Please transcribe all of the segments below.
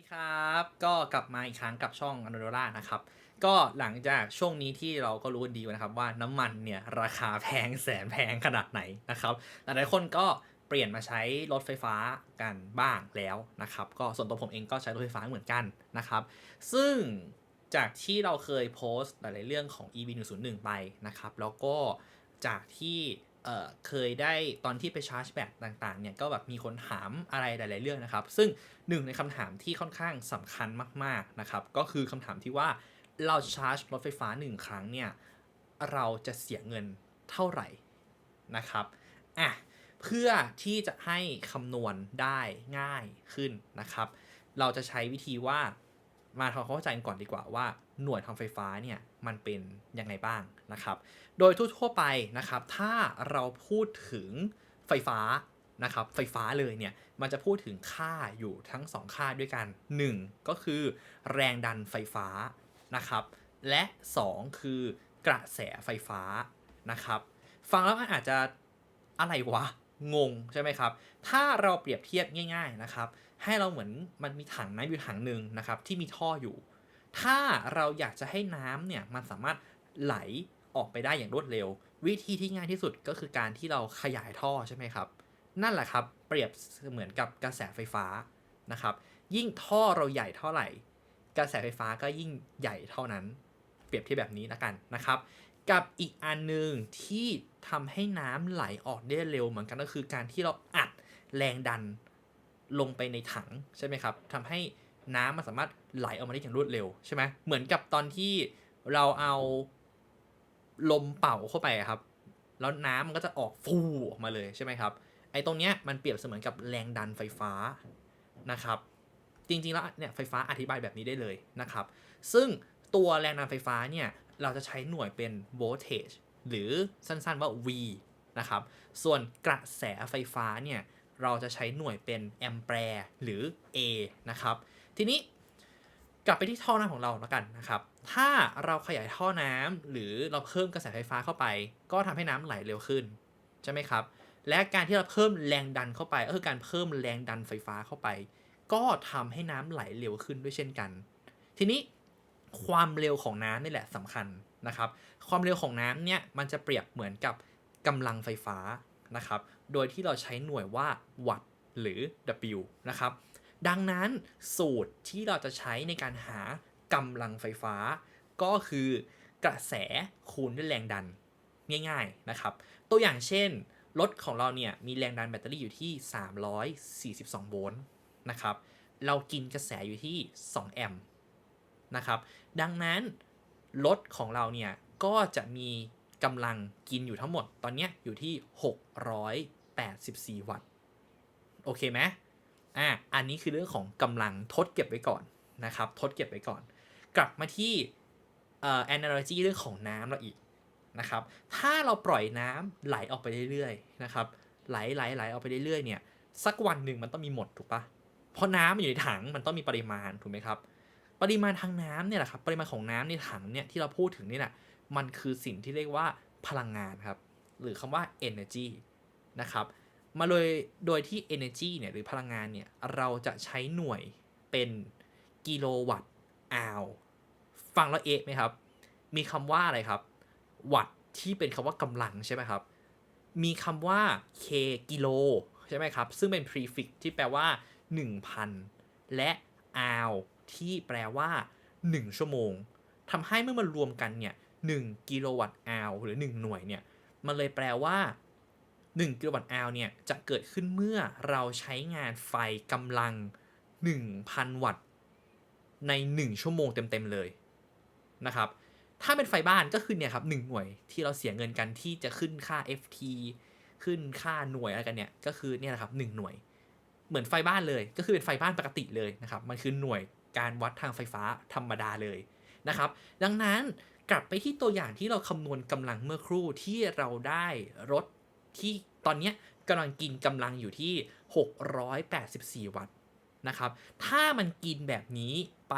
ดีครับก็กลับมาอีกครั้งกับช่องอ n นโดรานะครับ ก็หลังจากช่วงนี้ที่เราก็รู้กันดีนะครับว่าน้ำมันเนี่ยราคาแพงแสนแพงขนาดไหนนะครับหลายๆคนก็เปลี่ยนมาใช้รถไฟฟ้ากันบ้างแล้วนะครับ ก็ส่วนตัวผมเองก็ใช้รถไฟฟ้าเหมือนกันนะครับ ซึ่งจากที่เราเคยโพสต์หลายๆเรื่องของ EV 101ไปนะครับแล้วก็จากที่ เออเคยได้ตอนที่ไปชาร์จแบตต่างๆเนี่ยก็แบบมีคนถามอะไรหลาย ๆ เรื่องนะครับ ซึ่งหนึ่งในคำถามที่ค่อนข้างสำคัญมากๆนะครับ ก็คือคำถามที่ว่าเราชาร์จรถไฟฟ้า 1 ครั้งเนี่ย เราจะเสียเงินเท่าไหร่นะครับอะเพื่อที่จะให้คำนวณได้ง่ายขึ้นนะครับ เราจะใช้วิธีว่ามาทำความเข้าใจก่อนดีกว่าว่าหน่วยทางไฟฟ้าเนี่ยมันเป็นยังไงบ้าง นะครับ โดยทั่วๆไปนะครับ ถ้าเราพูดถึงไฟฟ้านะครับ ไฟฟ้าเลยเนี่ย มันจะพูดถึงค่าอยู่ทั้ง 2 ค่าด้วยกัน 1 ก็คือแรงดันไฟฟ้านะครับ และ 2 คือกระแสไฟฟ้านะครับ ฟังแล้วมันอาจจะอะไรวะ งงใช่ไหมครับ ถ้าเราเปรียบเทียบง่าย ๆนะครับ ให้เราเหมือนมันมีถังน้ำอยู่ถังหนึ่งนะครับที่มีท่ออยู่ ถ้าเราอยากจะให้น้ำเนี่ยมันสามารถไหล ออกไปได้อย่างรวดเร็ว วิธีที่ง่ายที่สุดก็คือการที่เราขยายท่อใช่ไหมครับ นั่นแหละครับ เปรียบเหมือนกับกระแสไฟฟ้านะครับ ยิ่งท่อเราใหญ่เท่าไหร่ กระแสไฟฟ้าก็ยิ่งใหญ่เท่านั้น เปรียบเทียบแบบนี้ล้วกันนะครับ กับอีกอันหนึ่งที่ทำให้น้ำไหลออกได้เร็วเหมือนกันก็คือการที่เราอัดแรงดันลงไปในถังใช่ไหมครับทำให้น้ำมันสามารถไหลออกมาได้อย่างรวดเร็วใช่ไหมเหมือนกับตอนที่เราเอา ลมเป่าเข้าไปครับ แล้วน้ำมันก็จะออกฟูออกมาเลยใช่ไหมครับ ไอ้ตรงเนี้ยมันเปรียบเสมือนกับแรงดันไฟฟ้านะครับ จริงๆแล้วเนี่ยไฟฟ้าอธิบายแบบนี้ได้เลยนะครับ ซึ่งตัวแรงดันไฟฟ้าเนี่ยเราจะใช้หน่วยเป็น voltage หรือสั้นๆว่า V นะครับ ส่วนกระแสไฟฟ้าเนี่ยเราจะใช้หน่วยเป็นแอมแปร์หรือ A นะครับ ทีนี้ กลับไปที่ท่อน้ำของเราแล้วกันนะครับ ถ้าเราขยายท่อน้ำหรือเราเพิ่มกระแสไฟฟ้าเข้าไป ก็ทำให้น้ำไหลเร็วขึ้นใช่ไหมครับ และการที่เราเพิ่มแรงดันเข้าไป ก็คือการเพิ่มแรงดันไฟฟ้าเข้าไป ก็ทำให้น้ำไหลเร็วขึ้นด้วยเช่นกัน ทีนี้ความเร็วของน้ำนี่แหละสำคัญนะครับ ความเร็วของน้ำเนี่ยมันจะเปรียบเหมือนกับกำลังไฟฟ้านะครับ โดยที่เราใช้หน่วยว่าวัตต์หรือ W นะครับ ดังนั้นสูตรที่เราจะใช้ในการหากำลังไฟฟ้า ก็คือกระแสคูณด้วยแรงดันง่ายๆนะครับ ตัวอย่างเช่น รถของเราเนี่ยมีแรงดันแบตเตอรี่อยู่ที่ 342 โวลต์นะครับ เรากินกระแสอยู่ที่ 2 แอมป์นะครับ ดังนั้นรถของเราเนี่ยก็จะมีกำลังกินอยู่ทั้งหมดตอนนี้อยู่ที่ 684 วัตต์ โอเคไหม อะอันนี้คือเรื่องของกำลังทดเก็บไว้ก่อนนะครับ ทดเก็บไว้ก่อน กลับมาที่เอ่อ analogy เรื่องของน้ำเราอีกนะครับ ถ้าเราปล่อยน้ำไหลออกไปเรื่อยๆนะครับ ไหลไหลไหลออกไปเรื่อยๆเนี่ย สักวันหนึ่งมันต้องมีหมดถูกปะเพราะน้ำมันอยู่ในถังมันต้องมีปริมาณถูกไหมครับ ปริมาณทางน้ำเนี่ยแหละครับ ปริมาณของน้ำในถังเนี่ยที่เราพูดถึงนี่แหละมันคือสิ่งที่เรียกว่าพลังงานครับ หรือคำว่า energy นะครับ มาโดยโดยที่ energy เนี่ยหรือพลังงานเนี่ย เราจะใช้หน่วยเป็นกิโลวัตต์อาวฟังแล้วเอะไหมครับ มีคำว่าอะไรครับ วัตต์ที่เป็นคำว่ากำลังใช่ไหมครับ มีคำว่า k กิโลใช่ไหมครับ ซึ่งเป็น prefix ที่แปลว่า 1,000 และ hour ที่แปลว่า 1 ชั่วโมงทำให้เมื่อมันรวมกันเนี่ย1กิโลวัตต์อาวหรือ 1 หน่วยเนี่ย มันเลยแปลว่า 1กิโลวัตต์อาวเนี่ย จะเกิดขึ้นเมื่อเราใช้งานไฟกำลัง 1,000 วัตต์ ใน 1 ชั่วโมงเต็มๆเลยนะครับ ถ้าเป็นไฟบ้านก็คือเนี่ยครับ1หน่วยที่เราเสียเงินกันที่จะขึ้นค่า FT ขึ้นค่าหน่วยอะไรกันเนี่ย ก็คือเนี่ยนะครับ1หน่วย เหมือนไฟบ้านเลย ก็คือเป็นไฟบ้านปกติเลยนะครับ มันคือหน่วยการวัดทางไฟฟ้าธรรมดาเลยนะครับ ดังนั้นกลับไปที่ตัวอย่างที่เราคำนวณกำลังเมื่อครู่ที่เราได้รถที่ ตอนนี้กำลังกินกำลังอยู่ที่ 684 วัตต์นะครับ ถ้ามันกินแบบนี้ไป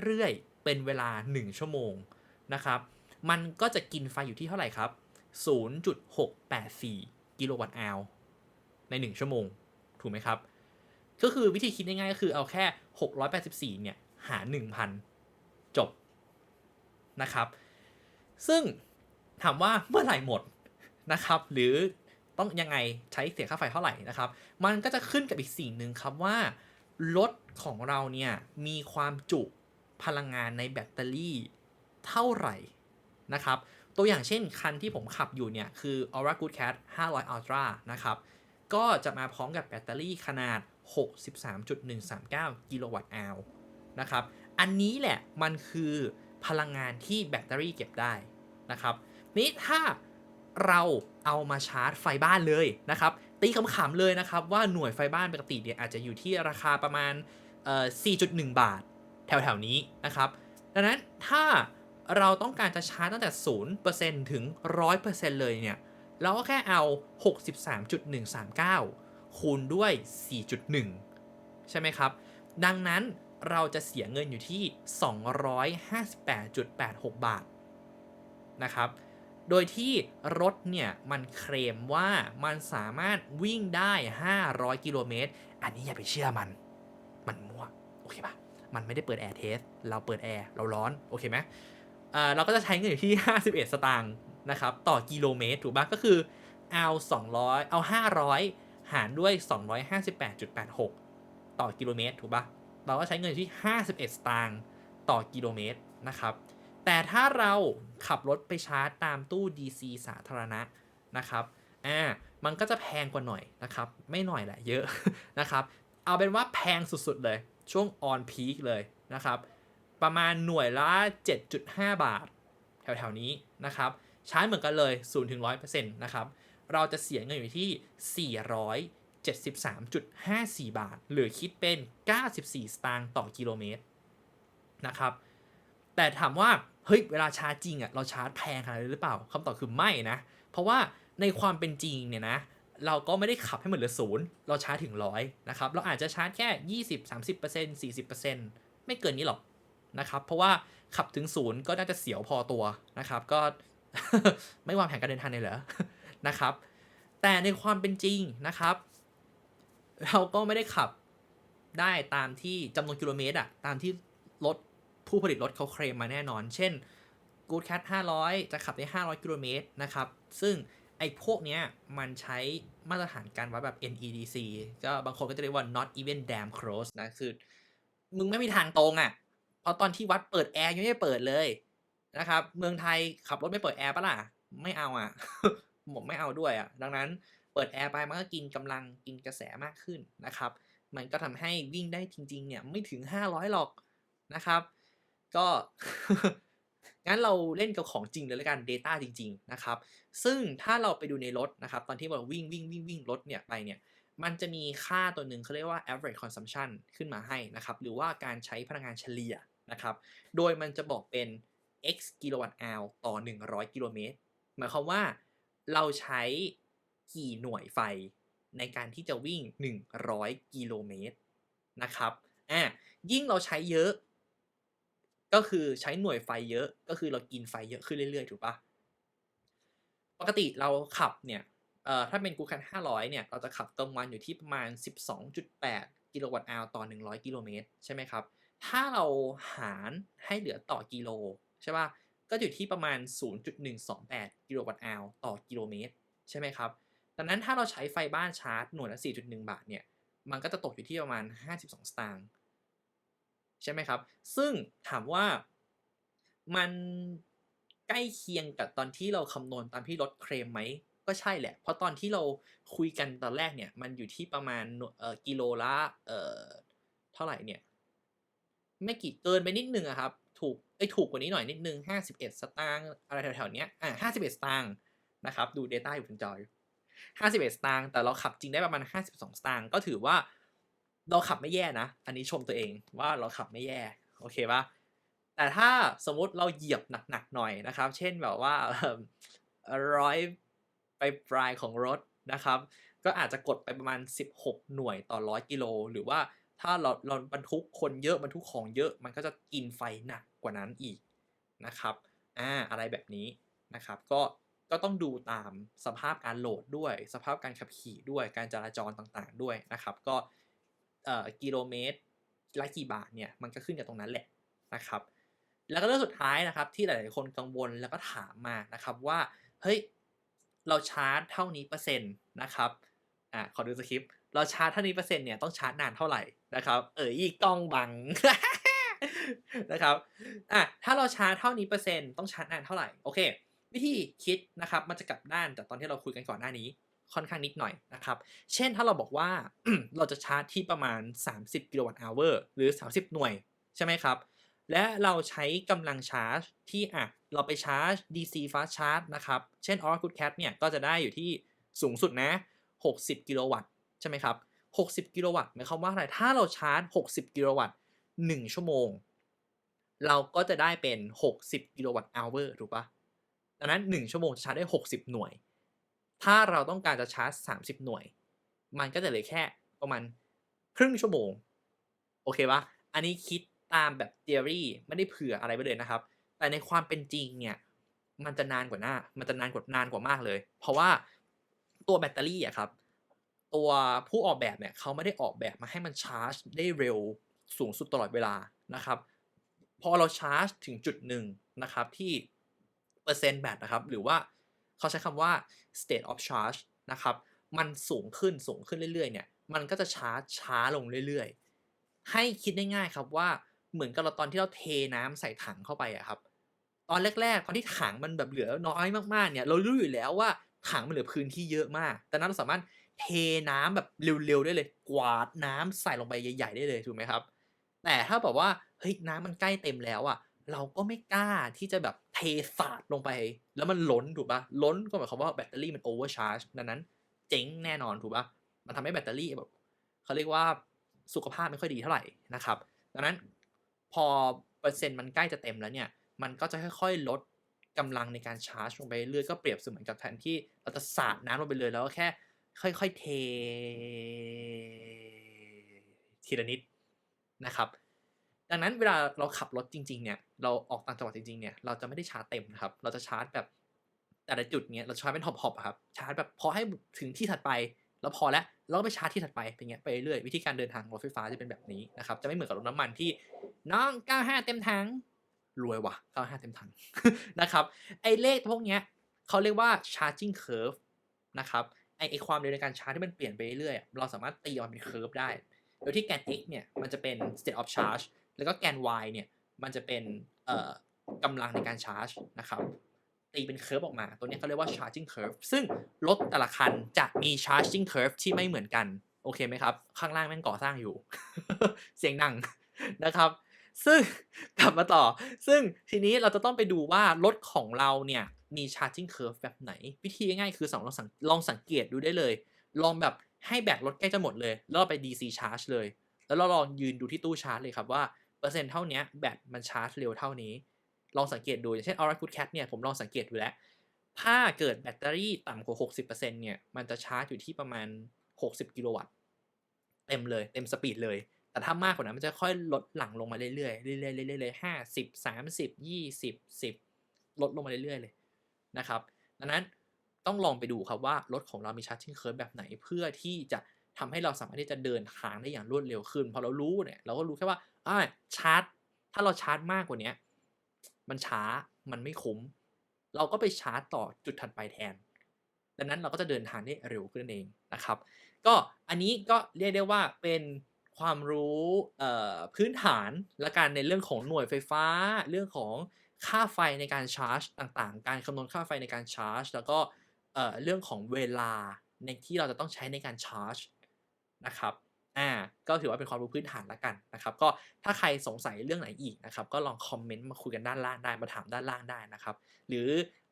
เรื่อยๆ เป็นเวลา 1 ชั่วโมงนะครับ มันก็จะกินไฟอยู่ที่เท่าไหร่ครับ 0.684 กิโลวัตต์อาวใน 1 ชั่วโมง ถูกไหมครับ ก็คือวิธีคิดง่ายๆก็คือเอาแค่ 684 เนี่ย หาร 1,000 จบนะครับ ซึ่งถามว่าเมื่อไหร่หมดนะครับ หรือ ต้องยังไงใช้เสียค่าไฟเท่าไหร่นะครับ มันก็จะขึ้นกับอีกสิ่งหนึ่งครับว่ารถของเราเนี่ยมีความจุพลังงานในแบตเตอรี่เท่าไหร่นะครับ ตัวอย่างเช่นคันที่ผมขับอยู่เนี่ยคือ Aura Good Cat 500 Ultra นะครับ ก็จะมาพร้อมกับแบตเตอรี่ขนาด 63.139 กิโลวัตต์อาวนะครับ อันนี้แหละมันคือพลังงานที่แบตเตอรี่เก็บได้นะครับ นี้ถ้า เราเอามาชาร์จไฟบ้านเลยนะครับ ตีขำๆเลยนะครับ ว่าหน่วยไฟบ้านปกติเนี่ยอาจจะอยู่ที่ราคาประมาณ 4.1 บาท แถวๆนี้นะครับ ดังนั้นถ้าเราต้องการจะชาร์จตั้งแต่ 0%ถึง 100%เลยเนี่ย เราก็แค่เอา 63.139 คูณด้วย 4.1 ใช่ไหมครับ ดังนั้นเราจะเสียเงินอยู่ที่ 258.86 บาทนะครับ โดยที่รถเนี่ยมันเคลมว่ามันสามารถวิ่งได้ 500 กิโลเมตร อันนี้อย่าไปเชื่อมัน มันมั่ว โอเคปะมันไม่ได้เปิดแอร์เทส เราเปิดแอร์ เราร้อน โอเคไหมเราก็จะใช้เงินอยู่ที่ 51 สตางค์นะครับ ต่อกิโลเมตร ถูกปะก็คือเอา 200 เอา 500 หารด้วย 258.86 ต่อกิโลเมตร ถูกปะเราก็ใช้เงินอยู่ที่ 51 สตางค์ต่อกิโลเมตรนะครับ แต่ถ้าเราขับรถไปชาร์จตามตู้ DC สาธารณะนะครับ อ่า มันก็จะแพงกว่าหน่อยนะครับ ไม่หน่อยแหละเยอะนะครับ เอาเป็นว่าแพงสุดๆเลย ช่วง on peak เลยนะครับ ประมาณหน่วยละ 7.5 บาท แถวๆนี้นะครับ ชาร์จเหมือนกันเลย0ถึง100%นะครับ เราจะเสียเงินอยู่ที่ 473.54 บาท หรือคิดเป็น 94 สตางค์ต่อกิโลเมตรนะครับ แต่ถามว่าเฮ้ยเวลาชาร์จจริงอะเราชาร์จแพงขนาดนี้หรือเปล่าคำตอบคือไม่นะ เพราะว่าในความเป็นจริงเนี่ยนะเราก็ไม่ได้ขับให้หมันเหลือศูนย์เราชาร์จถึงร้อยนะครับเราอาจจะชาร์จแค่ 20 30% 40%ไม่เกินนี้หรอกนะครับ เพราะว่าขับถึงศูนย์ก็น่าจะเสียวพอตัวนะครับ ก็ไม่วางแผนการเดินทางเลยเหรอนะครับ แต่ในความเป็นจริงนะครับ เราก็ไม่ได้ขับได้ตามที่จำนวนกิโลเมตรอะตามที่รถ ผู้ผลิตรถเขาเคลมมาแน่นอน เช่น Good Cat 500 จะขับได้ 500 กิโลเมตรนะครับ ซึ่งไอ้พวกเนี้ยมันใช้มาตรฐานการวัดแบบ NEDC ก็บางคนก็จะเรียกว่า not even damn close นะ คือ มึงไม่มีทางตรงอะ่ะ เพราะตอนที่วัดเปิดแอร์ยังไม่ได้เปิดเลยนะครับ เมืองไทยขับรถไม่เปิดแอร์ปะล่ะ ไม่เอาอะผมไม่เอาด้วยอะ ดังนั้นเปิดแอร์ไปมันก็กินกำลังกินกระแสมากขึ้นนะครับ มันก็ทำให้วิ่งได้จริง ๆ เนี่ยไม่ถึง 500 หรอกนะครับ ก็ งั้นเราเล่นกับของจริงเลยแล้วกัน Data จริง ๆ นะครับ ซึ่งถ้าเราไปดูในรถนะครับ ตอนที่เราวิ่งวิ่งวิ่งวิ่งรถเนี่ยไปเนี่ย มันจะมีค่าตัวหนึ่งเขาเรียกว่า average consumption ขึ้นมาให้นะครับ หรือว่าการใช้พลังงานเฉลี่ยนะครับ โดยมันจะบอกเป็น x กิโลวัตต์อาวต่อ 100 กิโลเมตร หมายความว่าเราใช้กี่หน่วยไฟในการที่จะวิ่ง 100 กิโลเมตรนะครับ อะ ยิ่งเราใช้เยอะ ก็คือใช้หน่วยไฟเยอะ ก็คือเรากินไฟเยอะขึ้นเรื่อยๆ ถูกปะปกติเราขับเนี่ย เอ่อ ถ้าเป็นกูคัน500 เนี่ย เราจะขับกลางวันอยู่ที่ประมาณ 12.8 กิโลวัตต์อาวต่อ 100 กิโลเมตร ใช่ไหมครับ ถ้าเราหารให้เหลือต่อกิโล ใช่ปะก็อยู่ที่ประมาณ 0.128 กิโลวัตต์อาวต่อกิโลเมตร ใช่ไหมครับ ดังนั้นถ้าเราใช้ไฟบ้านชาร์จหน่วยละ 4.1 บาท เนี่ย มันก็จะตกอยู่ที่ประมาณ 52 สตางค์ ใช่ไหมครับ ซึ่งถามว่ามันใกล้เคียงกับตอนที่เราคำนวณตามที่รถเคลมไหมก็ใช่แหละ เพราะตอนที่เราคุยกันตอนแรกเนี่ยมันอยู่ที่ประมาณเอ่อกิโลละเอ่อเท่าไหร่เนี่ยไม่กี่เกินไปนิดนึงอะครับ ถูกไอ้ถูกกว่านี้หน่อยนิดนึง 51 สตางค์อะไรแถวๆเนี้ยอ่า51 สตางค์นะครับ ดู Data อยู่บนจอย51 สตางค์แต่เราขับจริงได้ประมาณ 52 สตางค์ก็ถือว่า เราขับไม่แย่นะ อันนี้ชมตัวเองว่าเราขับไม่แย่โอเคปะแต่ถ้าสมมุติเราเหยียบหนักๆหน่อยนะครับ เช่นแบบว่าร้อยไปปลายของรถนะครับ ก็อาจจะกดไปประมาณ 16 หน่วยต่อ100กิโลหรือว่าถ้าเราเราบรรทุกคนเยอะบรรทุกของเยอะมันก็จะกินไฟหนักกว่านั้นอีกนะครับอ่าอะไรแบบนี้นะครับ ก็ก็ต้องดูตามสภาพการโหลดด้วย สภาพการขับขี่ด้วยการจราจรต่างๆด้วยนะครับ ก็ เอ่อกิโลเมตรละกี่บาทเนี่ยมันก็ขึ้นกับตรงนั้นแหละนะครับ แล้วก็เรื่องสุดท้ายนะครับที่หลาย ๆ คนกังวลแล้วก็ถามมานะครับว่าเฮ้ยเราชาร์จเท่านี้เปอร์เซ็นต์นะครับอ่าขอดูสคริปต์เราชาร์จเท่านี้เปอร์เซ็นต์เนี่ยต้องชาร์จนานเท่าไหร่นะครับเอออีกกล้องบังนะครับอะถ้าเราชาร์จเท่านี้เปอร์เซ็นต์ต้องชาร์จนานเท่าไหร่โอเค วิธีคิดนะครับมันจะกลับด้านจากตอนที่เราคุยกันก่อนหน้านี้ ค่อนข้างนิดหน่อยนะครับ เช่นถ้าเราบอกว่าเราจะชาร์จที่ประมาณ 30 กิโลวัตต์อเวอร์หรือ 30 หน่วยใช่ไหมครับ และเราใช้กำลังชาร์จที่อะเราไปชาร์จ DC fast charge นะครับ เช่น Oracle Cat เนี่ยก็จะได้อยู่ที่สูงสุดนะ 60 กิโลวัตต์ใช่ไหมครับ 60 กิโลวัตต์หมายความว่าอะไร ถ้าเราชาร์จ 60 กิโลวัตต์ 1 ชั่วโมง เราก็จะได้เป็น 60 กิโลวัตต์อเวอร์ถูกปะดังนั้น 1 ชั่วโมงจะชาร์จได้ 60 หน่วย ถ้าเราต้องการจะชาร์จ 30 หน่วย มันก็จะเหลือแค่ประมาณครึ่งชั่วโมง โอเคปะอันนี้คิดตามแบบ theory ไม่ได้เผื่ออะไรไปเลยนะครับ แต่ในความเป็นจริงเนี่ย มันจะนานกว่าหน้า มันจะนานกว่านานกว่ามากเลย เพราะว่าตัวแบตเตอรี่อะครับ ตัวผู้ออกแบบเนี่ยเขาไม่ได้ออกแบบมาให้มันชาร์จ ได้เร็วสูงสุดตลอดเวลานะครับ พอเราชาร์จถึงจุดหนึ่งนะครับที่เปอร์เซ็นต์แบตนะครับ หรือว่า เขาใช้คำว่า state of charge นะครับ มันสูงขึ้นสูงขึ้นเรื่อยๆ เนี่ย มันก็จะชาร์จช้าลงเรื่อยๆ ให้คิดได้ง่ายครับว่าเหมือนกับเราตอนที่เราเทน้ำใส่ถังเข้าไปอะครับ ตอนแรกๆตอนที่ถังมันแบบเหลือน้อยมากๆ เนี่ย เรารู้อยู่แล้วว่าถังมันเหลือพื้นที่เยอะมาก แต่นั้นเราสามารถเทน้ำแบบเร็วๆได้เลย กวาดน้ำใส่ลงไปใหญ่ ๆ ได้เลยถูกไหมครับ แต่ถ้าแบบว่าเฮ้ยน้ำมันใกล้เต็มแล้วอะ เราก็ไม่กล้าที่จะแบบเทสาดลงไป แล้วมันล้นถูกปะล้นก็หมายความว่าแบตเตอรี่มันโอเวอร์ชาร์จดังนั้นเจ๊งแน่นอนถูกปะมันทำให้แบตเตอรี่แบบเขาเรียกว่าสุขภาพไม่ค่อยดีเท่าไหร่นะครับ ดังนั้นพอเปอร์เซ็นต์มันใกล้จะเต็มแล้วเนี่ย มันก็จะค่อยๆลดกำลังในการชาร์จลงไปเรื่อยก็เปรียบเสมือนกับแทนที่เราจะสาดน้ำลงไปเลยแล้วก็แค่ ค่อยๆเททีละนิดนะครับ ดังนั้นเวลาเราขับรถจริงๆเนี่ยเราออกต่างจังหวัดจริงๆเนี่ยเราจะไม่ได้ชาร์จเต็มนะครับ เราจะชาร์จแบบแต่ละจุดเนี่ยเราชาร์จเป็นฮอปๆครับชาร์จแบบพอให้ถึงที่ถัดไป แล้วพอแล้วเราก็ไปชาร์จที่ถัดไปเป็นเงี้ยไปเรื่อยวิธีการเดินทางรถไฟฟ้าจะเป็นแบบนี้นะครับจะไม่เหมือนกับรถน้ำมันที่น้อง95เต็มถังรวยว่ะ95เต็มถังนะครับไอ้เลขพวกเนี้ยเขาเรียกว่า charging curve นะครับไอไอความเร็วในการชาร์จที่มันเปลี่ยนไปเรื่อยเราสามารถตีออกเป็นเคอร์ฟได้ โดยที่แกน x เนี่ย มันจะเป็น state of charge แล้วก็แกน y เนี่ยมันจะเป็นเอ่อกำลังในการชาร์จนะครับตีเป็นเคอร์ฟออกมา ตัวนี้เขาเรียกว่า charging curve ซึ่งรถแต่ละคันจะมี charging curve ที่ไม่เหมือนกัน โอเคไหมครับ ข้างล่างแม่งก่อสร้างอยู่ เสียงดังนะครับ ซึ่งกลับมาต่อ ซึ่งทีนี้เราจะต้องไปดูว่ารถของเราเนี่ย มี charging curve แบบไหน วิธีง่ายๆคือสองลองสังลองสังเกตดูได้เลย ลองแบบให้แบตรถใกล้จะหมดเลยแล้วเราไป DC charge เลย แล้วเราลองยืนดูที่ตู้ชาร์จเลยครับว่า เปอร์เซ็นต์เท่านี้แบตมันชาร์จเร็วเท่านี้ ลองสังเกตดูอย่างเช่น Oracle Cat เนี่ยผมลองสังเกตดูแล้ว ถ้าเกิดแบตเตอรี่ต่ำกว่า 60%เนี่ยมันจะชาร์จอยู่ที่ประมาณ 60 กิโลวัตต์เต็มเลยเต็มสปีดเลย แต่ถ้ามากกว่านั้นมันจะค่อยลดหลั่งลงมาเรื่อยๆเรื่อยๆเรื่อยๆห้าสิบสามสิบยี่สิบสิบลดลงมาเรื่อยๆเลยนะครับ ดังนั้นต้องลองไปดูครับว่ารถของเรามีชาร์จ g ิ r เคิร์ฟแบบไหนเพื่อที่จะ ทำให้เราสามารถที่จะเดินทางได้อย่างรวดเร็วขึ้น พอเรารู้เนี่ยเราก็รู้แค่ว่าอ่าชาร์จ ถ้าเราชาร์จมากกว่านี้มันช้ามันไม่คุ้ม เราก็ไปชาร์จต่อจุดถัดไปแทน ดังนั้นเราก็จะเดินทางได้เร็วขึ้นเองนะครับ ก็อันนี้ก็เรียกได้ว่าเป็นความรู้พื้นฐานและการในเรื่องของหน่วยไฟฟ้า เรื่องของค่าไฟในการชาร์จต่างๆ การคำนวณค่าไฟในการชาร์จ แล้วก็เรื่องของเวลาในที่เราจะต้องใช้ในการชาร์จ นะครับอ่าก็ถือว่าเป็นความรู้พื้นฐานละกันนะครับ ก็ถ้าใครสงสัยเรื่องไหนอีกนะครับ ก็ลองคอมเมนต์มาคุยกันด้านล่างได้มาถามด้านล่างได้นะครับ หรือ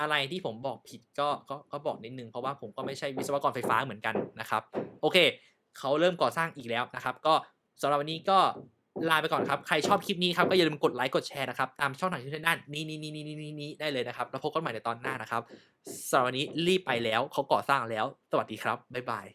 อะไรที่ผมบอกผิดก็ก็ก็บอกนิดนึงเพราะว่าผมก็ไม่ใช่วิศวกรไฟฟ้าเหมือนกันนะครับ โอเค เขาเริ่มก่อสร้างอีกแล้วนะครับ ก็สำหรับวันนี้ก็ลาไปก่อนครับ ใครชอบคลิปนี้ครับก็อย่าลืมกดไลค์กดแชร์นะครับ ตามช่องทางที่ด้านนี้นี้นี้นี้นี้นี้ได้เลยนะครับ แล้วพบกันใหม่ในตอนหน้านะครับสำหรับวันนี้รีบไปแล้วเขาก่อสร้างแล้ว สวัสดีครับบ๊ายบาย